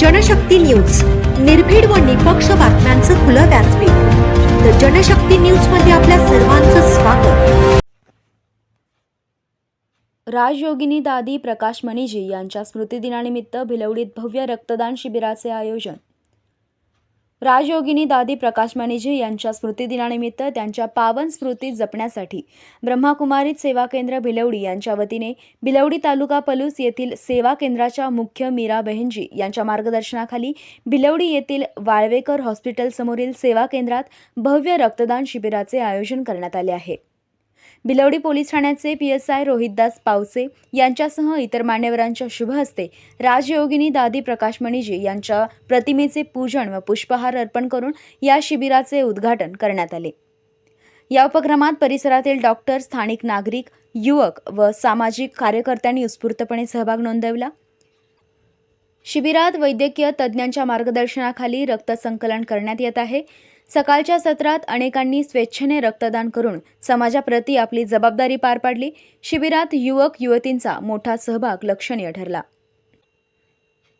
Janshakti news. निर्भीड व निपक्ष बातम्यांचं खुलं व्यासपीठ. तर जनशक्ती न्यूजमध्ये आपल्या सर्वांचं स्वागत. राजयोगिनी दादी प्रकाश मणिजी यांच्या स्मृतिदिनानिमित्त भिलवडीत भव्य रक्तदान शिबिराचे आयोजन. राजयोगिनी दादी प्रकाश मणिजी यांच्या स्मृतिदिनानिमित्त त्यांच्या पावन स्मृती जपण्यासाठी ब्रह्माकुमारीत सेवा केंद्र भिलवडी यांच्या वतीने भिलवडी तालुका पलूस येथील सेवा केंद्राच्या मुख्य मीरा बेहनजी यांच्या मार्गदर्शनाखाली भिलवडी येथील वाळवेकर हॉस्पिटल समोरील सेवा केंद्रात भव्य रक्तदान शिबिराचे आयोजन करण्यात आले आहे. बिलवडी पोलीस ठाण्याचे P S I Rohitdas Pavse यांच्यासह इतर मान्यवरांच्या शुभ हस्ते राजयोगिनी दादी प्रकाश मणिजी यांच्या प्रतिमेचे पूजन व पुष्पहार अर्पण करून या शिबिराचे उद्घाटन करण्यात आले. या उपक्रमात परिसरातील डॉक्टर स्थानिक नागरिक युवक व सामाजिक कार्यकर्त्यांनी उत्स्फूर्तपणे सहभाग नोंदवला. शिबिरात वैद्यकीय तज्ज्ञांच्या मार्गदर्शनाखाली रक्त संकलन करण्यात येत आहे. सकाळच्या सत्रात अनेकांनी स्वेच्छेने रक्तदान करून समाजाप्रती आपली जबाबदारी पार पाडली. शिबिरात युवक युवतींचा मोठा सहभाग लक्षणीय ठरला.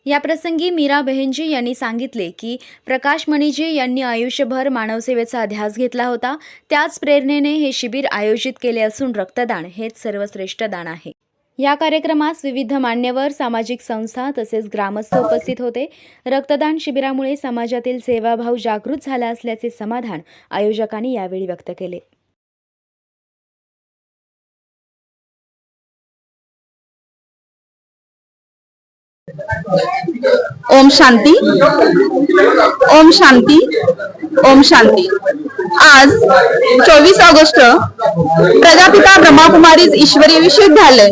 याप्रसंगी मीरा बहेनजी यांनी सांगितले की प्रकाश मणिजी यांनी आयुष्यभर मानवसेवेचा ध्यास घेतला होता. त्याच प्रेरणेने हे शिबिर आयोजित केले असून रक्तदान हेच सर्वश्रेष्ठ दान आहे. या कार्यक्रमास विविध मान्यवर सामाजिक संस्था तसेच ग्रामस्थ उपस्थित होते. रक्तदान शिबिरामुळे समाजातील सेवाभाव जागृत झाला असल्याचे समाधान आयोजकांनी यावेळी व्यक्त केले. ओम शांती. ओम शांती. ओम शांती. आज चोवीस ऑगस्ट प्रजापिता ब्रह्माकुमारी ईश्वरी विश्वविद्यालय.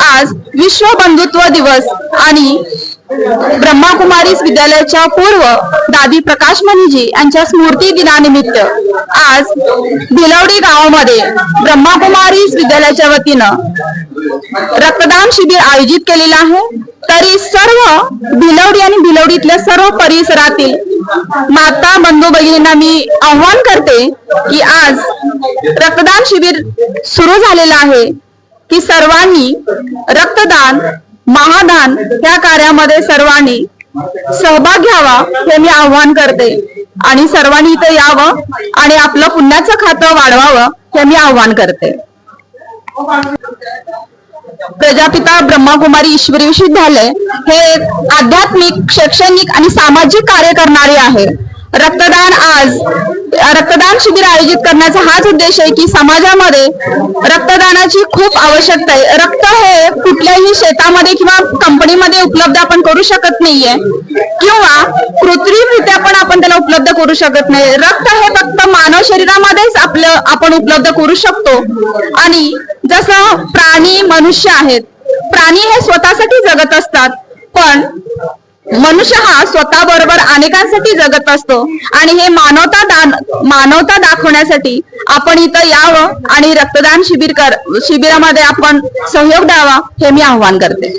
आज विश्व बंधुत्व दिवस आणि ब्रह्माकुमारी विद्यालयाच्या पूर्व दादी प्रकाश मणिजी यांच्या स्मृती दिनानिमित्त आज भिलवडी गावामध्ये ब्रह्माकुमारी विद्यालयाच्या वतीनं रक्तदान शिबिर आयोजित केलेलं आहे. तरी सर्व भिलवडी आणि भिलवडीतल्या सर्व परिसरातील माता बंधू भगिनींना मी आव्हान करते की आज रक्तदान शिबिर सुरू झालेलं आहे की सर्वांनी रक्तदान महादान या कार्यामध्ये सर्वांनी सहभाग घ्यावा हे मी आव्हान करते. आणि सर्वांनी इथं यावं आणि आपलं पुण्याचं खातं वाढवावं हे मी आव्हान करते. प्रजापिता ब्रह्माकुमारी ईश्वरी विश्वविद्यालय हे एक आध्यात्मिक शैक्षणिक आणि सामाजिक कार्य करणारे आहे. रक्तदान आज रक्तदान शिबिर आयोजित करण्याचा हाच उद्देश आहे की समाजामध्ये रक्तदानाची खूप आवश्यकता आहे. रक्त हे कुठल्याही शेतामध्ये किंवा कंपनीमध्ये उपलब्ध आपण करू शकत नाहीये. किंवा कृत्रिमरित्या पण आपण त्याला उपलब्ध करू शकत नाही. रक्त हे फक्त मानव शरीरामध्येच आपलं आपण उपलब्ध करू शकतो. आणि जसं प्राणी मनुष्य आहेत. प्राणी हे स्वतःसाठी जगत असतात. मनुष्य हा स्वतः बरोबर अनेकांसाठी जगत असतो. आणि हे मानवता दान मानवता दाखवण्यासाठी आपण इथं यावं आणि रक्तदान शिबिर कर शिबिरामध्ये आपण सहयोग द्यावा हे मी आव्हान करते.